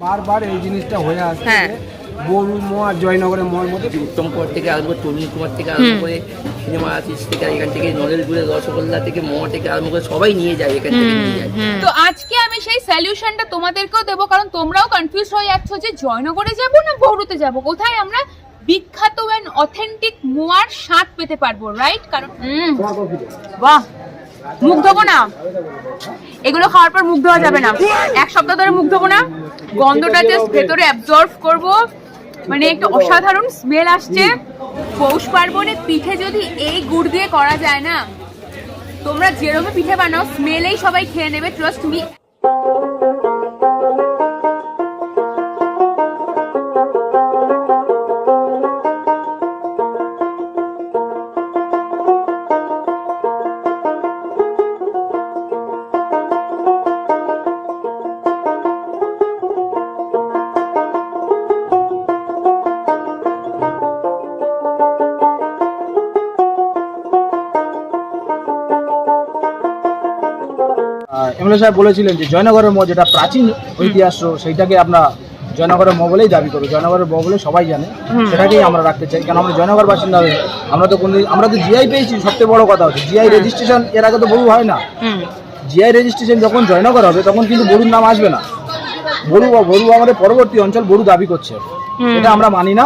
বারবার এই জিনিসটা হয়ে আসছে হ্যাঁ। বরু মোয়া জয়নগরের মোয়ার মধ্যে উত্তম কুমার থেকে আরম্ভ করে তরুণ কুমার থেকে আরম্ভ করে সিনেমা আর্টিস্ট থেকে এখান থেকে রসগোল্লা থেকে মোয়া থেকে আরম্ভ করে সবাই নিয়ে যায় এখান থেকে নিয়ে যায়। তো আজকে আমি সেই সলিউশনটা তোমাদেরকেও দেবো কারণ তোমরাও কনফিউজ হয়ে যাচ্ছ যে জয়নগরে যাব না বহুরুতে যাব? কোথায় আমরা বিখ্যাত অ্যান্ড অথেন্টিক মোয়ার স্বাদ পেতে পারব রাইট কারণ বাহ! মুখ ধোবো না? এগুলো খাওয়ার পর মুখ ধোয়া যাবে না। এক সপ্তাহ ধরে মুখ ধোবো না। গন্ধটা জাস্ট ভেতরে অ্যাবজর্ভ করব। মানে একটা অসাধারণ স্মেল আসছে। পৌষ পার্বণে পিঠে যদি এই গুড় দিয়ে করা যায় না, তোমরা যেরকম পিঠে বানাও স্মেলেই সবাই খেয়ে নেবে ট্রাস্ট মি সাহেব বলেছিলেন যে জয়নগরের ম যেটা প্রাচীন ঐতিহাস্য সেইটাকে আমরা জয়নগরের ম বলেই দাবি করি। জয়নগরের ম বলে সবাই জানে সেটাকেই আমরা রাখতে চাই। কারণ আমরা জয়নগর বাসিন্দা হয়ে আমরা তো কোনদিন আমরা তো জিআই পেয়েছি সবচেয়ে বড় কথা হচ্ছে জিআই রেজিস্ট্রেশন এর আগে তো বড়ু হয় না। জিআই রেজিস্ট্রেশন যখন জয়নগর হবে তখন কিন্তু বড়ুর নাম আসবে না। বড়ু বড়ু আমাদের পরবর্তী অঞ্চল বড়ু দাবি করছে। এটা আমরা মানি না।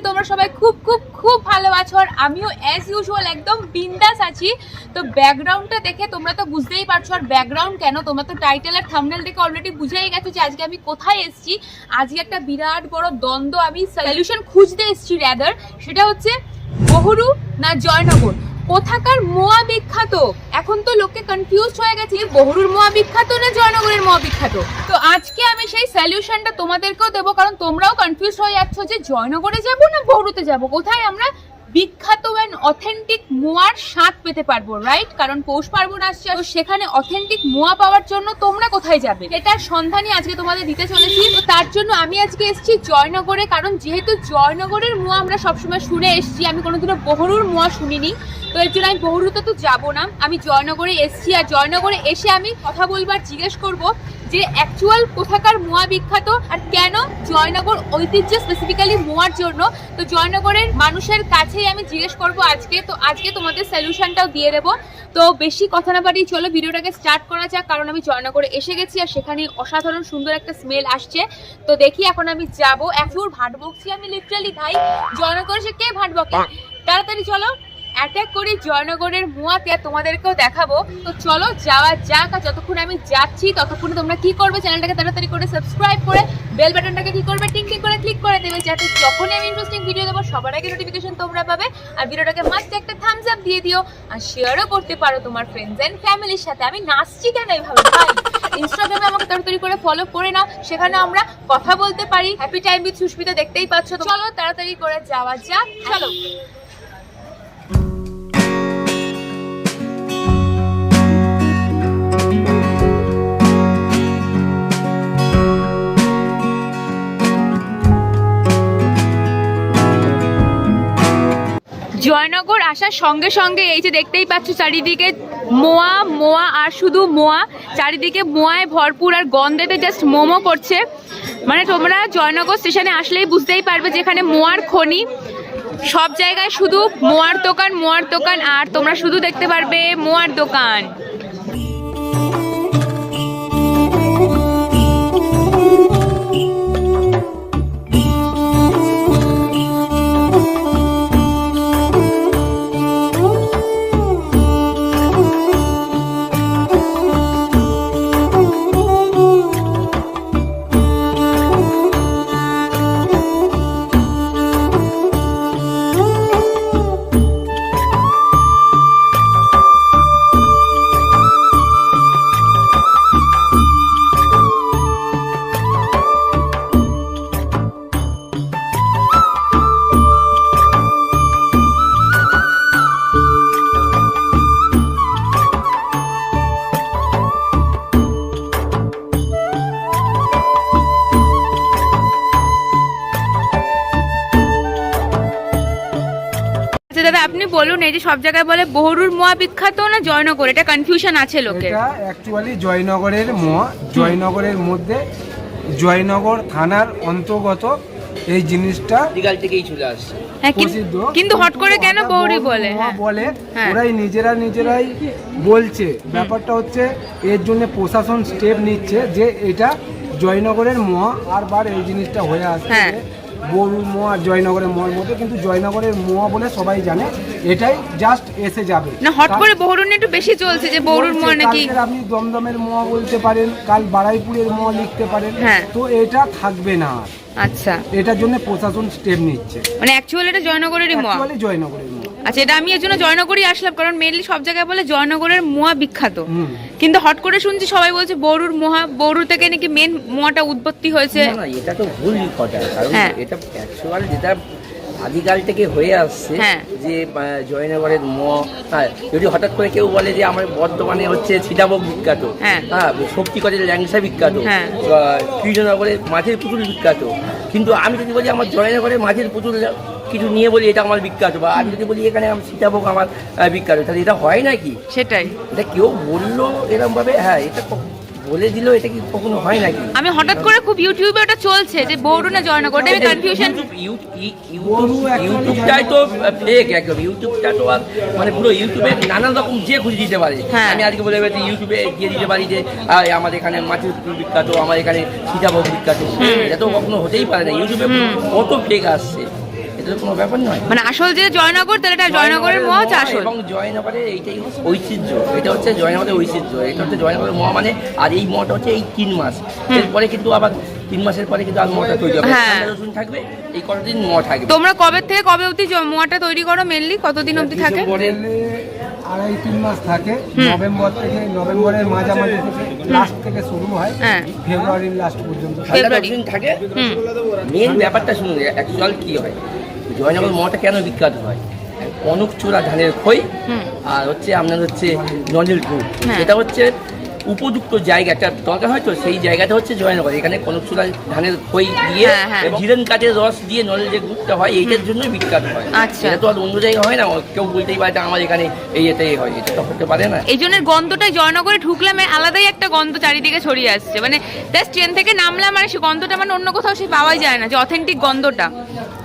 করি তোমরা সবাই খুব খুব খুব ভালো আছো আর আমিও অ্যাজ ইউজুয়াল একদম বিন্দাস আছি। তো ব্যাকগ্রাউন্ডটা দেখে তোমরা তো বুঝতেই পারছ আর ব্যাকগ্রাউন্ড কেন? তোমরা তো টাইটেল আর থামনেল দেখে অলরেডি বুঝেই গেছো যে আজকে আমি কোথায় এসেছি। আজকে একটা বিরাট বড় দ্বন্দ্ব আমি সলিউশন খুঁজতে এসেছি র্যাদার সেটা হচ্ছে বহুরু না জয়নগর কোথাকার মোয়া বিখ্যাত এখন তো লোকে কনফিউজ হয়ে গেছে বহুরুর মোয়া বিখ্যাত না জয়নগরের মোয়া বিখ্যাত তো আজকে আমি সেই সলিউশনটা তোমাদেরকেও দেবো, কারণ তোমরাও কনফিউজ হয়ে যাচ্ছ যে জয়নগরে যাব না বহুরুতে যাব? কোথায় আমরা বিখ্যাত অ্যান্ড অথেন্টিক মোয়ার স্বাদ পেতে পারব রাইট কারণ পৌষ পার্বণ আসছে তো সেখানে অথেন্টিক মোয়া পাওয়ার জন্য তোমরা কোথায় যাবে? এটার সন্ধানই আজকে তোমাদের দিতে চলেছি। তো তার জন্য আমি আজকে এসেছি জয়নগরে, কারণ যেহেতু জয়নগরের মোয়া আমরা সবসময় শুনে এসেছি, আমি কোনোদিনও বহরুর মোয়া শুনিনি। তো এর জন্য আমি বহরুতে তো যাব না। আমি জয়নগরে এসেছি আর জয়নগরে এসে আমি কথা বলবার জিজ্ঞেস করব যে অ্যাকচুয়াল কোথাকার মোয়া বিখ্যাত আর কেন জয়নগর ঐতিহ্য স্পেসিফিক্যালি মোয়ার জন্য? তো জয়নগরের মানুষের কাছেই আমি জিজ্ঞেস করব আজকে। তো আজকে তোমাদের সলিউশনটাও দিয়ে দেবো। তো বেশি কথা না বাড়িয়ে চলো ভিডিওটাকে স্টার্ট করা যাক কারণ আমি জয়নগরে এসে গেছি আর সেখানে অসাধারণ সুন্দর একটা স্মেল আসছে। তো দেখি এখন আমি যাব। একজোর ভাট বকছি আমি লিটারালি ভাই। জয়নগরে সে কে ভাট বকে? তাড়াতাড়ি চলো। অ্যাটাক করি, জয়নগরের মুয়াতে আর তোমাদেরকেও দেখাবো। তো চলো, যাওয়া যাক, আর যতক্ষণ আমি যাচ্ছি, ততক্ষণে তোমরা কি করবে? চ্যানেলটাকে তাড়াতাড়ি করে সাবস্ক্রাইব করে বেল বাটনটাকে কি করবে? টিং করে ক্লিক করে দেবে, যাতে যখনই আমি ইন্টারেস্টিং ভিডিও দেবো, সবার আগে নোটিফিকেশন তোমরা পাবে। আর ভিডিওটাকে মাস্ট একটা থামস আপ দিয়ে দিও, আর শেয়ারও করতে পারো তোমার ফ্রেন্ডস অ্যান্ড ফ্যামিলির সাথে। আমি নাচছি কেন এইভাবে ইনস্টাগ্রামে আমাকে তাড়াতাড়ি করে ফলো করে নাও, সেখানে আমরা কথা বলতে পারি। হ্যাপি টাইম উইথ সুস্মিতা দেখতেই পাচ্ছ চলো, তাড়াতাড়ি করে যাওয়া যাক। চলো। জয়নগর আসার সঙ্গে সঙ্গে এই যে দেখতেই পাচ্ছ চারিদিকে মোয়া মোয়া আর শুধু মোয়া। চারিদিকে মোয়ায় ভরপুর আর গন্ধেতে জাস্ট মোমো করছে। মানে তোমরা জয়নগর স্টেশনে আসলেই বুঝতেই পারবে যেখানে মোয়ার খনি। সব জায়গায় শুধু মোয়ার দোকান মোয়ার দোকান আর তোমরা শুধু দেখতে পারবে মোয়ার দোকান। এই যে সব জায়গায় বলে বহুরুর মোয়া বিখ্যাত না জয়নগর? এটা কনফিউশন আছে লোকের। এটা অ্যাকচুয়ালি জয়নগরের মোয়া। জয়নগরের মধ্যে জয়নগর থানার অন্তর্গত এই জিনিসটা দিগাল থেকেই চলে আসছে। হ্যাঁ প্রসিদ্ধ। কিন্তু হট করে কেন বৌরি বলে? হ্যাঁ। বলে হ্যাঁ। ওরাই নিজেরা নিজেরাই বলছে। ব্যাপারটা হচ্ছে এর জন্য প্রশাসন স্টেপ নিচ্ছে যে এটা জয়নগরের মোয়া আর বার এই জিনিসটা হয়ে আসছে। গরুর মোয়া জয়নগরের মোয়ার মতো কিন্তু জয়নগরের মোয়া বলে সবাই জানে এটাই জাস্ট এসে যাবে। না হট করে বহরুন একটু বেশি চলছে যে বহরুন মোয়া নাকি আপনি দমদমের মোয়া বলতে পারেন কাল বাড়াইপুরের মোয়া লিখতে পারেন হ্যাঁ। তো এটা থাকবে না আচ্ছা। এটার জন্য প্রশাসন স্টেপ নিচ্ছে। মানে অ্যাকচুয়ালি এটা জয়নগরেরই মোয়া? বলে জয়নগরের মোয়া। আচ্ছা এটা আমি এর জন্য জয়নগরই আসলাম কারণ মেনলি সব জায়গায় বলে জয়নগরের মোয়া বিখ্যাত কিন্তু হট করে শুনছি সবাই বলছে বড়ুর মোয়া বড়ুর থেকে নাকি মেন মোয়াটা উৎপত্তি হয়েছে এটা তো ভুল কথা কারণ হ্যাঁ। এটা অ্যাকচুয়াল যেটা আদিকাল থেকে হয়ে আসছে হ্যাঁ। যে জয়নগরের ম যদি হঠাৎ করে কেউ বলে যে আমার বর্ধমানে হচ্ছে সীতাভোগ বিখ্যাত হ্যাঁ। হ্যাঁ শক্তিগড়ের ল্যাংসা বিখ্যাত কৃষ্ণনগরের মাছের পুতুল বিখ্যাত কিন্তু আমি যদি বলি আমার জয়নগরের মাছের পুতুল কিছু নিয়ে বলি এটা আমার বিখ্যাত বা আমি যদি বলি এখানে আমার সীতাভোগ আমার বিখ্যাত তাহলে এটা হয় নাকি? সেটাই। এটা কেউ বলল এরকম ভাবে হ্যাঁ এটা বলে দিল এটা কি কখনো হয় নাকি? আমি হঠাৎ করে খুব ইউটিউবে ওটা চলছে যে বড়ু না জয়নগর ওটা আমি কনফিউশন ইউটিউবটাই তো ফেক একদম ইউটিউবটা তো আর মানে পুরো ইউটিউবে নানান রকম যে খুঁজে দিতে পারে। হ্যাঁ। আমি আজকে বলে বেড়াচ্ছি ইউটিউবে দিয়ে দিতে পারি যে আহ, আমাদের এখানে মাছের বিখ্যাত আমার এখানে সীতাভোগ বিখ্যাত। এটা তো কখনো হতেই পারে না। ইউটিউবে কত ফেক আসছে। এটা কোনো ব্যাপার নয়। মানে আসল যে জয়নগর তাহলে এটা জয়নগরের মোয়া হচ্ছে আসল এবং জয়নগরের এইটাই ঐতিহ্য। এটা হচ্ছে জয়নগরের ঐতিহ্য। এটা হচ্ছে জয়নগরের মহা মানে আর এই মহটা হচ্ছে এই তিন মাস। এরপরে কিন্তু আবার তিন মাসের পরে কিন্তু আর মহটা তৈরি হবে। হ্যাঁ। রসুন থাকবে এই কতদিন মহ থাকবে। তোমরা কবে থেকে কবে অবধি মোয়াটা তৈরি করো মেনলি কতদিন অবধি থাকে? আড়াই তিন মাস থাকে। নভেম্বর থেকে নভেম্বরের মাঝামাঝি থেকে লাস্ট থেকে শুরু হয়। হ্যাঁ। ফেব্রুয়ারির লাস্ট পর্যন্ত। থাকে। মেন ব্যাপারটা শুনুন অ্যাকচুয়াল কি হয়? জয়নগর মহাটা কেন বিখ্যাত হয়? কনক চূড়া ধানের খই আর হচ্ছে আপনার হচ্ছে নজির গুড় হ্যাঁ। এটা হচ্ছে উপযুক্ত জায়গা একটা দরকার হয় তো সেই জায়গাটা হচ্ছে জয়নগর এখানে কনক চূড়া ধানের খই দিয়ে হ্যাঁ, হ্যাঁ। জিরেন কাঠের রস দিয়ে নলের যে গুড়টা হয় এইটার জন্য বিখ্যাত হয়। আচ্ছা। এটা তো আর অন্য জায়গায় হয় না কেউ বলতেই পারে আমার এখানে এই এটাই হয় এটা তো হতে পারে না। এই জন্য গন্ধটা জয়নগরে ঢুকলাম এ আলাদাই একটা গন্ধ চারিদিকে ছড়িয়ে আসছে। মানে জাস্ট ট্রেন থেকে নামলাম আর সেই গন্ধটা মানে অন্য কোথাও সে পাওয়াই যায় না যে অথেন্টিক গন্ধটা।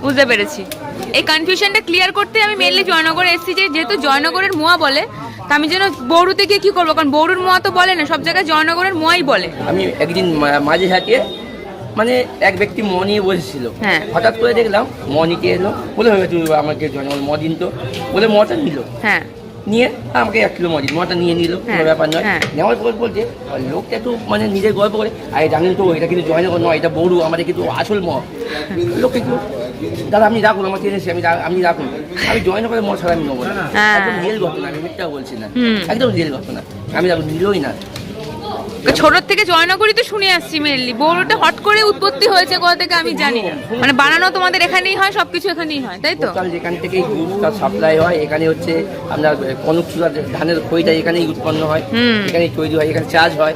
বুঝতে পেরেছি। এই কনফিউশনটা ক্লিয়ার করতে আমি মেনলি জয়নগরে এসেছি যেহেতু জয়নগরের মোয়া বলে তা আমি যেন বৌরুতে গিয়ে কি করব? কারণ বৌরুর মোয়া তো বলে না সব জায়গায় জয়নগরের মোয়াই বলে। আমি একদিন মা- মাঝে হাঁটিয়ে মানে এক ব্যক্তি ম নিয়ে বসেছিল। হ্যাঁ। হঠাৎ করে দেখলাম ম নিতে এলো বলে হবে তুই আমাকে জনগণ ম দিন তো বলে মটা নিল। হ্যাঁ। নিয়ে আমাকে এক কিলো মজিদ মটা নিয়ে নিল কোনো হ্যাঁ, ব্যাপার নয়। হ্যাঁ। নেওয়ার পর বলছে আর লোকটা একটু মানে নিজের গল্প করে আরে জানেন তো এটা কিন্তু জয়নগর নয় এটা বড়ু আমাদের কিন্তু আসল ম। লোকটা একটু দাদা আপনি রাখুন এনেছি আমি আপনি রাখুন। আমি ম ছাড়া আমি নেব না। হ্যাঁ। একদম রিয়েল ঘটনা আমি মিথ্যা বলছি না। একদম রিয়েল ঘটনা আমি রাখুন নিলই না। ছোট থেকে জয়নগরই তো শুনে আসছি মেনলি। বৌরুটা হট করে উৎপত্তি হয়েছে কোথা থেকে আমি জানি না। মানে বানানো তোমাদের এখানেই হয় সবকিছু এখানেই হয় তাই তো? যেখান থেকে দুধটা সাপ্লাই হয় এখানে হচ্ছে আপনার কনক ধানের খইটা এখানেই উৎপন্ন হয়। এখানেই তৈরি হয় এখানে চাষ হয়।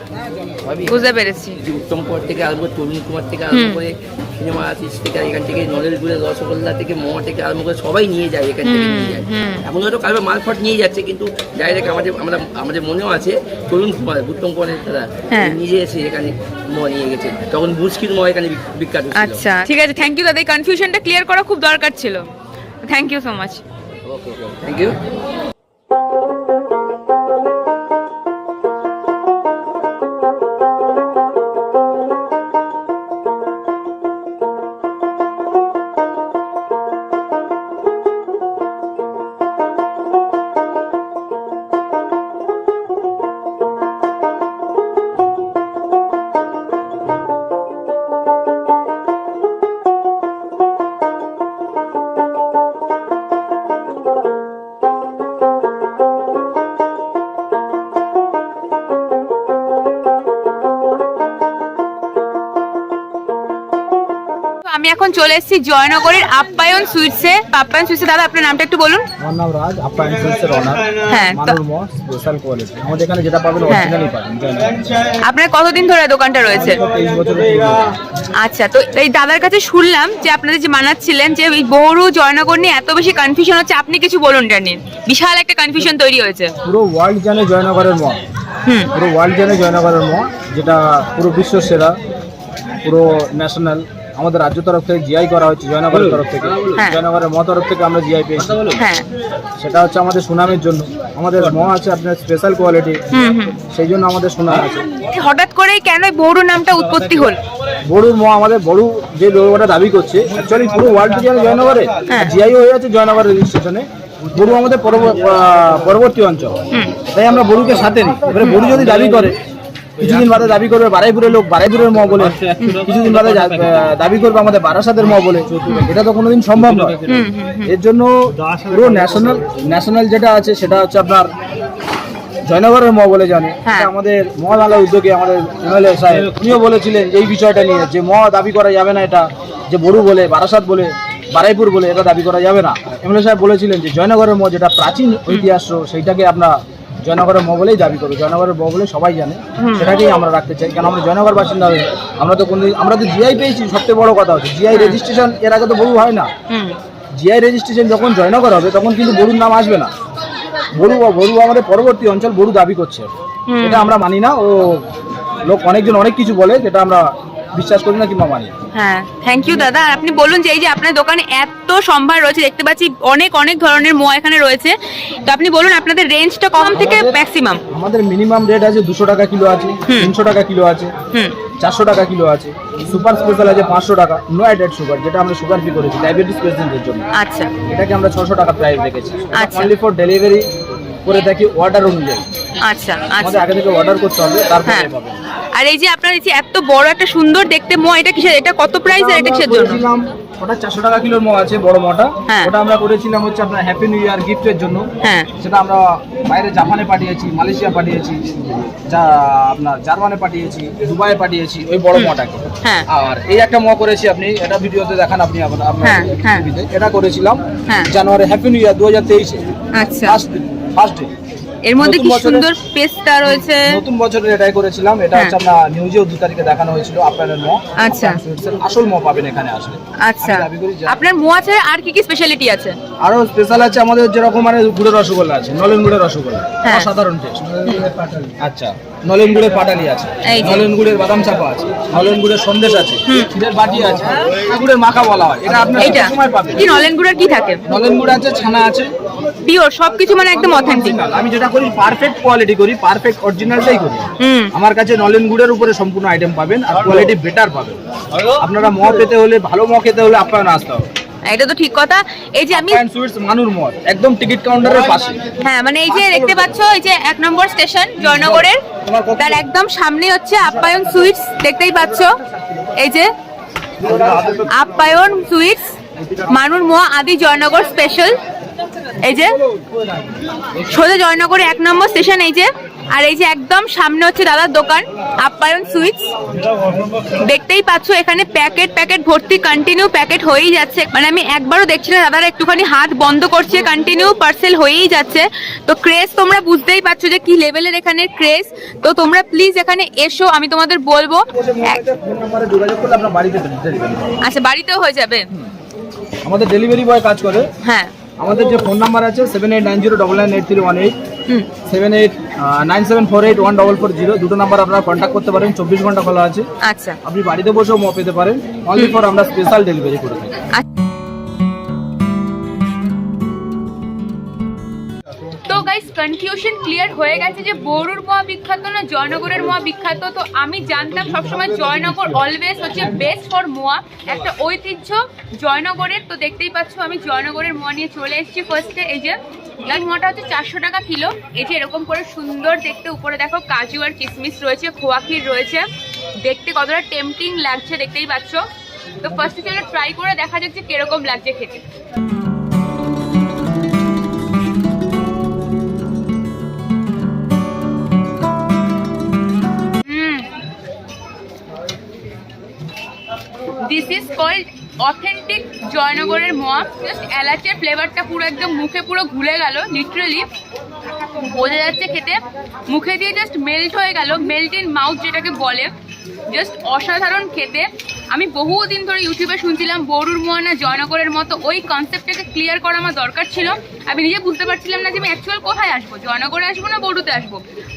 বুঝতে পেরেছি। উত্তম কুমার থেকে আরম্ভ করে তরুণ কুমার থেকে আরম্ভ করে সিনেমা আর্টিস্ট থেকে এখান থেকে নলেলগুড়ের রসগোল্লা থেকে মোয়া থেকে আরম্ভ করে সবাই নিয়ে যায় এখান থেকে নিয়ে যায়। এখন হয়তো কারও মালফট নিয়ে যাচ্ছে কিন্তু ডাইরেক্ট আমাদের আমরা আমাদের মনেও আছে তরুণ কুমার উত্তম কুমারের দাদা। হ্যাঁ। নিজে এসে এখানে মোয়া নিয়ে গেছে তখন বুঝকির মোয়া এখানে বিখ্যাত আচ্ছা ঠিক আছে থ্যাংক ইউ দাদা। এই কনফিউশনটা ক্লিয়ার করা খুব দরকার ছিল। Thank you so much okay thank you এখন চলে এসেছি জয়নগরের আপ্যায়ন সুইটসে। আপ্যায়ন সুইটসে দাদা আপনার নামটা একটু বলুন। আমার নাম রাজ আপ্যায়েন্সের অনার হ্যাঁ, তো- মানুর ম স্পেশাল কোয়ালিটি আমাদের এখানে যেটা পাবেন হ্যাঁ। অরিজিনালই পাবেন আপনার কতদিন ধরে দোকানটা রয়েছে। আচ্ছা তো এই দাদার কাছে শুনলাম যে আপনাদের যে মানাচ্ছিলেন যে এই বড়ু জয়নগর নিয়ে এত বেশি কনফিউশন হচ্ছে আপনি কিছু বলুন এটা নিয়ে বিশাল একটা কনফিউশন তৈরি হয়েছে। পুরো ওয়ার্ল্ড জানে জয়নগরের ম হুম। পুরো ওয়ার্ল্ড জানে জয়নগরের ম যেটা পুরো বিশ্ব সেরা পুরো ন্যাশনাল আমাদের রাজ্য তরফ থেকে জিআই করা হচ্ছে জয়নগরের তরফ থেকে। হ্যাঁ। জয়নগরের ম তরফ থেকে আমরা জিআই পেয়েছি। হ্যাঁ। সেটা হচ্ছে আমাদের সুনামের জন্য। আমাদের ম আছে আপনার স্পেশাল কোয়ালিটি হুম হুম। সেই জন্য আমাদের সুনাম আছে। হঠাৎ করেই কেন বড়ু নামটা উৎপত্তি হল? বড়ুর ম আমাদের বড়ু যে লোগোটা দাবি করছে অ্যাকচুয়ালি পুরো ওয়ার্ল্ড জয়নগরে। হ্যাঁ। জিআই হয়ে আছে জয়নগর রেজিস্ট্রেশনে বড়ু আমাদের পরবর্তী অঞ্চল। তাই আমরা বড়ুকে সাথে নিই। এবারে বড়ু যদি দাবি করে কিছুদিন বাদে দাবি করবে বারাইপুরের লোক বারাইপুরের ম বলে কিছুদিন বাদে দাবি করবে আমাদের বারাসাতের ম বলে এটা তো কোনোদিন সম্ভব নয়। এর জন্য পুরো ন্যাশনাল ন্যাশনাল যেটা আছে সেটা হচ্ছে আপনার জয়নগরের ম বলে জানে। হ্যাঁ। আমাদের মহামালা উদ্যোগে আমাদের এমএলএ সাহেব উনিও বলেছিলেন যে এই বিষয়টা নিয়ে যে ম দাবি করা যাবে না এটা যে বড়ু বলে বারাসাত বলে বারাইপুর বলে এটা দাবি করা যাবে না। এমএলএ সাহেব বলেছিলেন যে জয়নগরের ম যেটা প্রাচীন ঐতিহাস সেইটাকে আমরা জয়নগরের ম বলেই দাবি করব। জয়নগরের ম বলে সবাই জানে সেটাকেই আমরা রাখতে চাই। কারণ আমরা জয়নগর বাসিন্দা হয়ে আমরা তো কোনদিন আমরা তো জিআই পেয়েছি সবচেয়ে বড় কথা হচ্ছে। জিআই রেজিস্ট্রেশন এর আগে তো বড়ু হয় না। জিআই রেজিস্ট্রেশন যখন জয়নগর হবে তখন কিন্তু বড়ুর নাম আসবে না। বড়ু বড়ু আমাদের পরবর্তী অঞ্চল বড়ু দাবি করছে। এটা আমরা মানি না। ও লোক অনেকজন অনেক কিছু বলে যেটা আমরা বিশ্বাস করি না কিংবা মানি? হ্যাঁ থ্যাংক ইউ দাদা। আর আপনি বলুন যে এই যে আপনার দোকানে এত সম্ভার রয়েছে দেখতে পাচ্ছি অনেক অনেক ধরনের মোয়া এখানে রয়েছে। তো আপনি বলুন আপনাদের রেঞ্জটা কম থেকে ম্যাক্সিমাম আমাদের মিনিমাম রেট আছে দুশো টাকা কিলো আছে। তিনশো টাকা কিলো আছে হুম। চারশো টাকা কিলো আছে। সুপার স্পেশাল আছে পাঁচশো টাকা নো অ্যাডেড সুগার যেটা আমরা সুগার ফ্রি করেছি ডায়াবেটিস পেশেন্টদের জন্য। আচ্ছা। এটাকে আমরা ছশো টাকা প্রাইস রেখেছি। আচ্ছা। অনলি ফর ডেলিভারি করে থাকি অর্ডার অনুযায়ী। আচ্ছা আচ্ছা। আগে থেকে অর্ডার করতে হবে তারপরে হ্যাঁ। পাবেন। আর এই যে আপনার এই যে এত বড় একটা সুন্দর দেখতে মোয়া এটা কিসের? এটা কত প্রাইস আর এটা কিসের জন্য? ওটা চারশো টাকা কিলোর আছে বড় মটা হ্যাঁ। ওটা আমরা করেছিলাম হচ্ছে আপনার হ্যাপি নিউ ইয়ার গিফটের জন্য। হ্যাঁ। সেটা আমরা বাইরে জাপানে পাঠিয়েছি মালয়েশিয়া পাঠিয়েছি যা আপনার জার্মানে পাঠিয়েছি দুবাইয়ে পাঠিয়েছি ওই বড় মটাকে হ্যাঁ। আর এই একটা ম করেছি আপনি এটা ভিডিওতে দেখান আপনি আপনার হ্যাঁ, হ্যাঁ। এটা করেছিলাম হ্যাঁ। জানুয়ারি হ্যাপি নিউ ইয়ার দু হাজার তেইশে। আচ্ছা। ফার্স্ট ডে এর মধ্যে কি সুন্দর পেস্টটা রয়েছে? নতুন বছরের এটাই করেছিলাম। এটা হ্যাঁ। হচ্ছে আমরা নিউজেও দু তারিখে দেখানো হয়েছিল আপনাদের ম আচ্ছা। আসল ম পাবেন এখানে আসলে। আচ্ছা। আপনার ছাড়া আর কি কি স্পেশালিটি আছে? আরও স্পেশাল আছে আমাদের যেরকম মানে গুড়ের রসগোল্লা আছে নলেন গুড়ের রসগোল্লা। হ্যাঁ। অসাধারণ টেস্ট আচ্ছা নলেন গুড়ের পাটালি আছে। নলেন গুড়ের বাদাম চাপা আছে নলেন গুড়ের সন্দেশ আছে ক্ষীরের বাটি আছে গুড়ের মাখা বলা হয়। এটা আপনার এইটা? সময় পাবেন। কি নলেন গুড়ার কি থাকে? নলেন গুড় আছে ছানা আছে পিওর সবকিছু মানে একদম অথেন্টিক আমি যেটা করি পারফেক্ট কোয়ালিটি করি পারফেক্ট অরিজিনালটাই করি। আমার কাছে নলেন গুড়ের উপরে সম্পূর্ণ আইটেম পাবেন আর কোয়ালিটি বেটার পাবেন। আপনারা ম পেতে হলে ভালো ম খেতে হলে আপনারা আসতে হবে। এটা তো ঠিক কথা। এই যে আমি মানুর মদ একদম টিকিট কাউন্টারের পাশে। হ্যাঁ মানে এই যে দেখতে পাচ্ছ এই যে এক নম্বর স্টেশন জয়নগরের। তার একদম সামনে হচ্ছে আপ্যায়ন সুইটস দেখতেই পাচ্ছ। এই যে আপ্যায়ন সুইটস মানুর মোয়া আদি জয়নগর স্পেশাল এই যে সোজা জয়নগরে এক নম্বর স্টেশন এই যে আর এই যে একদম সামনে হচ্ছে দাদার দোকান আপ্যায়ন সুইটস। দেখতেই পাচ্ছ এখানে প্যাকেট প্যাকেট ভর্তি কন্টিনিউ প্যাকেট হয়েই যাচ্ছে। মানে আমি একবারও দেখছি না দাদারা একটুখানি হাত বন্ধ করছে কন্টিনিউ পার্সেল হয়েই যাচ্ছে। তো ক্রেজ তোমরা বুঝতেই পারছ যে কি লেভেলের এখানে ক্রেজ তো তোমরা প্লিজ এখানে এসো আমি তোমাদের বলব। আচ্ছা বাড়িতেও হয়ে যাবে আমাদের ডেলিভারি বয় কাজ করে। হ্যাঁ। আমাদের যে ফোন নাম্বার আছে seven eight nine zero double nine eight three one eight seven eight nine seven four eight one double four zero দুটো নাম্বার আপনারা কন্ট্যাক্ট করতে পারেন চব্বিশ ঘণ্টা খোলা আছে। আচ্ছা। আপনি বাড়িতে বসেও মো পেতে পারেন। অনলি ফর আমরা স্পেশাল ডেলিভারি করে থাকি। গাইস কনফিউশন ক্লিয়ার হয়ে গেছে যে বড়ুর মহা বিখ্যাত না জয়নগরের মহা বিখ্যাত তো আমি জানতাম সবসময় জয়নগর অলওয়েজ হচ্ছে বেস্ট ফর মোয়া, একটা ঐতিহ্য জয়নগরের। তো দেখতেই পাচ্ছ, আমি জয়নগরের মোয়া নিয়ে চলে এসেছি ফার্স্টে এই যে, এই মোয়াটা হচ্ছে চারশো টাকা কিলো। এই যে এরকম করে সুন্দর দেখতে, উপরে দেখো কাজু আর কিশমিশ রয়েছে, খোয়া ক্ষীর রয়েছে। দেখতে কতটা টেম্পটিং লাগছে, দেখতেই পাচ্ছ। তো ফার্স্টে চলো ট্রাই করে দেখা যাচ্ছে কীরকম লাগছে খেতে। Mm. ইজ called অথেন্টিক জয়নগরের মোয়া জাস্ট এলাচের ফ্লেভারটা পুরো একদম মুখে পুরো ঘুলে গেল লিটারালি বোঝা যাচ্ছে খেতে। মুখে দিয়ে জাস্ট মেল্ট হয়ে গেল মেল্ট ইন মাউথ যেটাকে বলে। জাস্ট অসাধারণ খেতে। আমি বহুদিন ধরে ইউটিউবে শুনছিলাম বড়ুর মোয়া না জয়নগরের মতো। ওই কনসেপ্টটাকে ক্লিয়ার করা আমার দরকার ছিল। আমি নিজে বুঝতে পারছিলাম না যে আমি অ্যাকচুয়াল কোথায় আসব। জয়নগরে আসব না বড়ুতে আসব?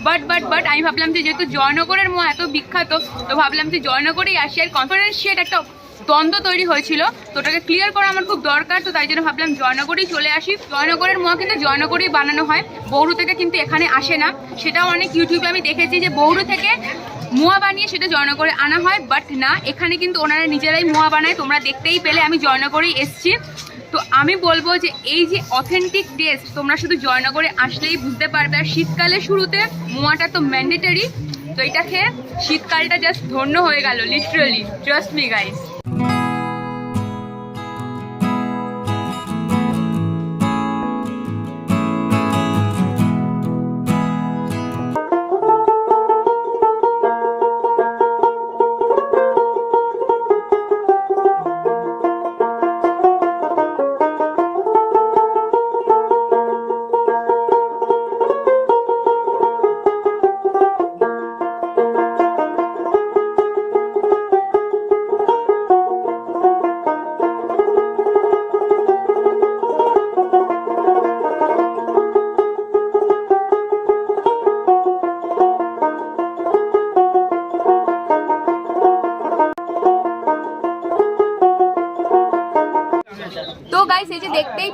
বাট বাট বাট আমি ভাবলাম যে যেহেতু জয়নগরের মোয়া এত বিখ্যাত, তো ভাবলাম যে জয়নগরেই আসি। আর কনফিডেন্সিয়েট একটা দ্বন্দ্ব তৈরি হয়েছিল। তো ওটাকে ক্লিয়ার করা আমার খুব দরকার, তো তাই জন্য ভাবলাম জয়নগরেই চলে আসি। জয়নগরের মোয়া কিন্তু জয়নগরেই বানানো হয়। বৌরু থেকে কিন্তু এখানে আসে না। সেটাও অনেক ইউটিউবে আমি দেখেছি যে বৌরু থেকে মোয়া বানিয়ে সেটা জয়নগরে আনা হয় বাট না, এখানে কিন্তু ওনারা নিজেরাই মোয়া বানায়। তোমরা দেখতেই পেলে, আমি জয়নগরেই এসছি। তো আমি বলব যে এই যে অথেন্টিক টেস্ট তোমরা শুধু জয়নগরে আসলেই বুঝতে পারবে। আর শীতকালের শুরুতে মোয়াটা তো ম্যান্ডেটারি তো এটা খেয়ে শীতকালটা জাস্ট ধন্য হয়ে গেল লিটারালি ট্রাস্ট মি গাইস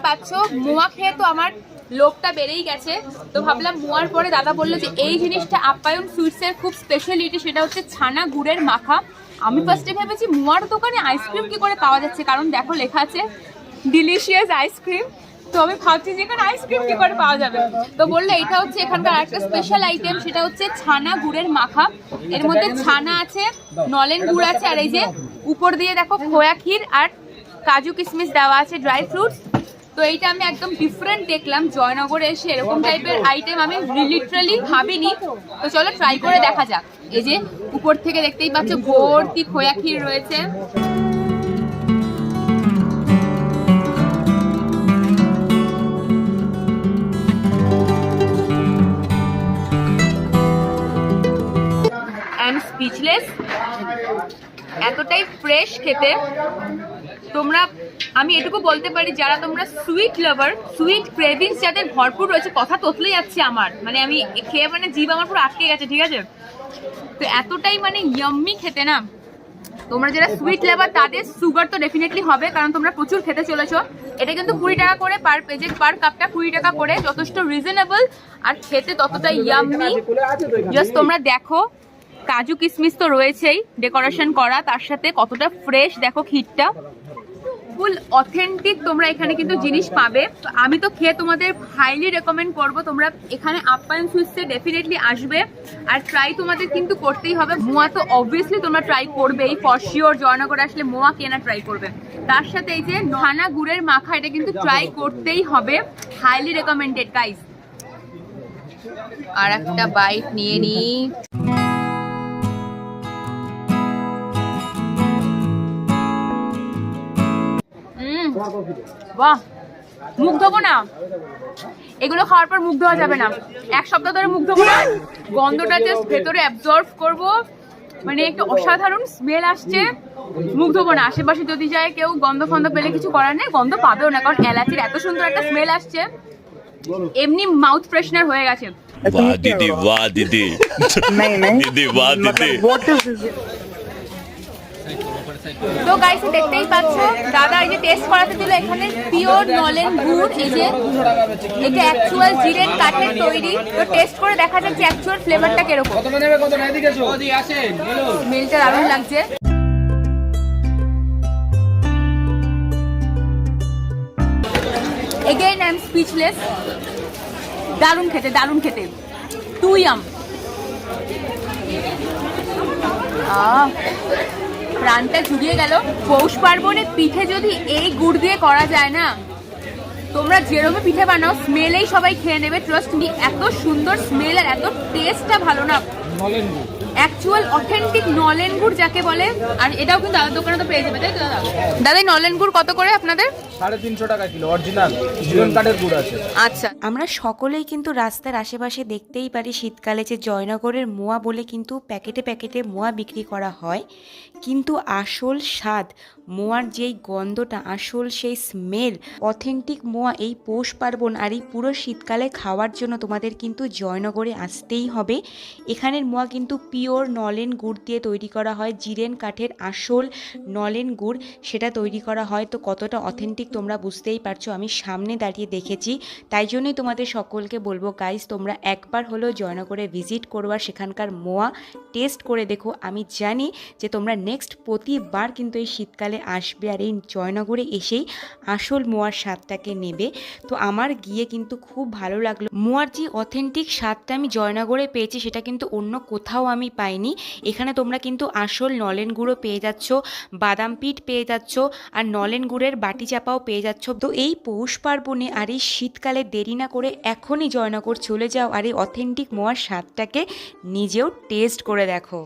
পাচ্ছ, মোয়া খেয়ে তো আমার লোকটা বেড়েই গেছে। তো ভাবলাম মোয়ার পরে দাদা বলল যে, এই জিনিসটা আপ্যায়ন সুইটসের খুব স্পেশালিটি সেটা হচ্ছে ছানা গুড়ের মাখা। আমি ফার্স্টে ভেবেছি, মোয়ার দোকানে আইসক্রিম কি করে পাওয়া যাচ্ছে? কারণ দেখো, লেখা আছে ডিলিশিয়াস আইসক্রিম তো আমি ভাবছি, যে এখানে আইসক্রিম কি করে পাওয়া যাবে? তো বলল এটা হচ্ছে এখানকার একটা স্পেশাল আইটেম সেটা হচ্ছে ছানা গুড়ের মাখা। এর মধ্যে ছানা আছে, নলেন গুড় আছে, আর এই যে উপর দিয়ে দেখো খোয়া ক্ষীর আর কাজু কিশমিশ দেওয়া আছে ড্রাই ফ্রুটস তো এইটা আমি একদম ডিফারেন্ট দেখলাম। জয়নগরে এসে এরকম টাইপের আইটেম আমি লিটারালি ভাবিনি। তো চলো ট্রাই করে দেখা যাক। এই যে উপর থেকে দেখতেই পাচ্ছ ভর্তি খোয়া ক্ষীর রয়েছে। স্পিচলেস এতটাই ফ্রেশ খেতে। তোমরা আমি এটুকু বলতে পারি, যারা তোমরা সুইট লাভার সুইট ক্রেভিংস যাদের ভরপুর রয়েছে, কথা তোতলে যাচ্ছে আমার। মানে আমি খেয়ে মানে জিভ আমার পুরো আটকে গেছে, ঠিক আছে? তো এতটাই মানে ইয়াম্মি খেতে না। তোমরা যারা সুইট লাভার তাদের সুগার তো ডেফিনেটলি হবে, কারণ তোমরা প্রচুর খেতে চলেছো। এটা কিন্তু কুড়ি টাকা করে পার পেজে পার কাপটা কুড়ি টাকা করে, যথেষ্ট রিজনেবল আর খেতে ততটা ইয়াম্মি জাস্ট তোমরা দেখো, কাজু কিশমিশ তো রয়েছেই ডেকোরেশন করা, তার সাথে কতটা ফ্রেশ দেখো ক্ষীরটা। ফুল অথেন্টিক তোমরা এখানে কিন্তু জিনিস পাবে। আমি তো খেয়ে তোমাদের হাইলি রেকমেন্ড করব, তোমরা এখানে আপ্যায়ন সুইটসে ডেফিনেটলি আসবে। আর ট্রাই তোমাদের কিন্তু করতেই হবে। মোয়া তো অবভিয়াসলি তোমরা ট্রাই করবেই ফর শিওর জয়নগর আসলে মোয়া কেনা ট্রাই করবে। তার সাথে এই যে ধানা গুড়ের মাখা, এটা কিন্তু ট্রাই করতেই হবে। হাইলি রেকমেন্ডেড গাইস আর একটা বাইট নিয়ে নিই। বাহ মুখ ধোবো না এগুলো খাওয়ার পর মুখ ধোয়া যাবে না এক সপ্তাহ ধরে মুখ ধোবো না গন্ধটা জাস্ট ভেতরে অ্যাবজর্ভ করব মানে একটা অসাধারণ স্মেল আসছে মুখ ধোবো না আশেপাশে যদি যায় কেউ গন্ধ ফন্ধ পেলে কিছু করার নেই গন্ধ পাবেও না কারণ এলাচির এত সুন্দর একটা স্মেল আসছে এমনি মাউথ ফ্রেশনার হয়ে গেছে वाह दीदी वाह दीदी नहीं नहीं दीदी वाह दीदी व्हाट इज তো গাইস দেখতেই পাচ্ছ দাদা এই যে টেস্ট করাতে দিল এখানে পিওর নলেন গুড় এই যে এটা অ্যাকচুয়াল জিরের কাঠের তৈরি। তো টেস্ট করে দেখা যাচ্ছে অ্যাকচুয়াল ফ্লেভারটা কীরকম। স্মেলটা দারুণ লাগছে। এগেইন আই এম স্পিচলেস দারুণ খেতে দারুণ খেতে। Too yum ah. প্রাণটা জুড়িয়ে গেল। পৌষ পার্বণে পিঠে যদি এই গুড় দিয়ে করা যায় না? তোমরা যেরকম পিঠে বানাও, স্মেলেই সবাই খেয়ে নেবে। ট্রাস্ট মি এত সুন্দর স্মেল আর এত টেস্টটা ভালো না। অ্যাকচুয়াল অথেন্টিক নলেন গুড় যাকে বলে, আর এটাও কিন্তু দাদার দোকানে তো পেয়ে যাবে, তাই তো দাদা? দাদা নলেন গুড় কত করে আপনাদের? সাড়ে তিনশো টাকা কিলো অরিজিনাল জীবন কাঠের গুড় আছে। আচ্ছা। আমরা সকলেই কিন্তু রাস্তার আশেপাশে দেখতেই পারি শীতকালে যে জয়নগরের মোয়া বলে কিন্তু প্যাকেটে প্যাকেটে মোয়া বিক্রি করা হয়। কিন্তু আসল স্বাদ মোয়ার যেই গন্ধটা আসল সেই স্মেল অথেন্টিক মোয়া এই পৌষ পার্বণ আর এই পুরো শীতকালে খাওয়ার জন্য তোমাদের কিন্তু জয়নগরে আসতেই হবে। এখানের মোয়া কিন্তু পিওর নলেন গুড় দিয়ে তৈরি করা হয় জিরেন কাঠের আসল নলেন গুড় সেটা তৈরি করা হয়। তো কতটা অথেন্টিক তোমরা বুঝতেই পারছ, আমি সামনে দাঁড়িয়ে দেখেছি। তাই জন্যই তোমাদের সকলকে বলব গাইজ তোমরা একবার হলেও জয়নগরে ভিজিট করো আর সেখানকার মোয়া টেস্ট করে দেখো। আমি জানি যে তোমরা নেক্সট প্রতিবার কিন্তু এই শীতকালে আসবে আর এই জয়নগরে এসেই আসল মোয়ার স্বাদটাকে নেবে। তো আমার গিয়ে কিন্তু খুব ভালো লাগল। মোয়ার যে অথেন্টিক স্বাদটা আমি জয়নগরে পেয়েছি, সেটা কিন্তু অন্য কোথাও আমি পাইনি। এখানে তোমরা কিন্তু আসল নলেন গুঁড়ো পেয়ে যাচ্ছ, বাদাম পিঠ পেয়ে যাচ্ছ, আর নলেন গুড়ের বাটি চাপাও পেয়ে যাচ্ছ। তো এই পৌষ পার্বণে আর এই শীতকালে দেরি না করে এখনই জয়নগর চলে যাও আর এই অথেন্টিক মোয়ার স্বাদটাকে নিজেও টেস্ট করে দেখো।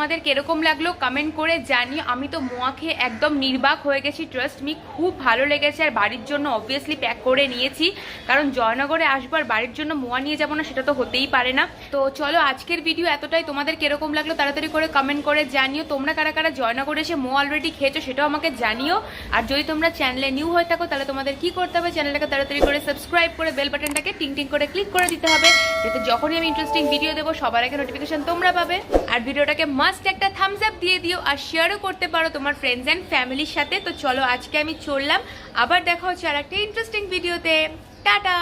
তোমাদের কীরকম লাগল কমেন্ট করে জানিও। আমি তো মোয়া খেয়ে একদম নির্বাক হয়ে গেছি ট্রাস্ট মি খুব ভালো লেগেছে। আর বাড়ির জন্য অবভিয়াসলি প্যাক করে নিয়েছি। কারণ জয়নগরে আসব আর বাড়ির জন্য মোয়া নিয়ে যাব না, সেটা তো হতেই পারে না। তো চলো আজকের ভিডিও এতটাই। তোমাদের কীরকম লাগল তাড়াতাড়ি করে কমেন্ট করে জানিও। তোমরা কারা কারা জয়নগরে এসে মোয়া অলরেডি খেয়েছো, সেটাও আমাকে জানিও। আর যদি তোমরা চ্যানেলে নিউ হয়ে থাকো, তাহলে তোমাদের কি করতে হবে? চ্যানেলটাকে তাড়াতাড়ি করে সাবস্ক্রাইব করে বেল বাটনটাকে টিং টিং করে ক্লিক করে দিতে হবে। যাতে যখনই আমি ইন্টারেস্টিং ভিডিও দেবো, সবার আগে নোটিফিকেশন তোমরা পাবে। আর ভিডিওটাকে মাস্ট একটা থামস আপ দিয়ে দিও আর শেয়ারও করতে পারো তোমার ফ্রেন্ডস অ্যান্ড ফ্যামিলির সাথে। তো চলো আজকে আমি চললাম। আবার দেখা হচ্ছে আর একটা ইন্টারেস্টিং ভিডিওতে টাটা!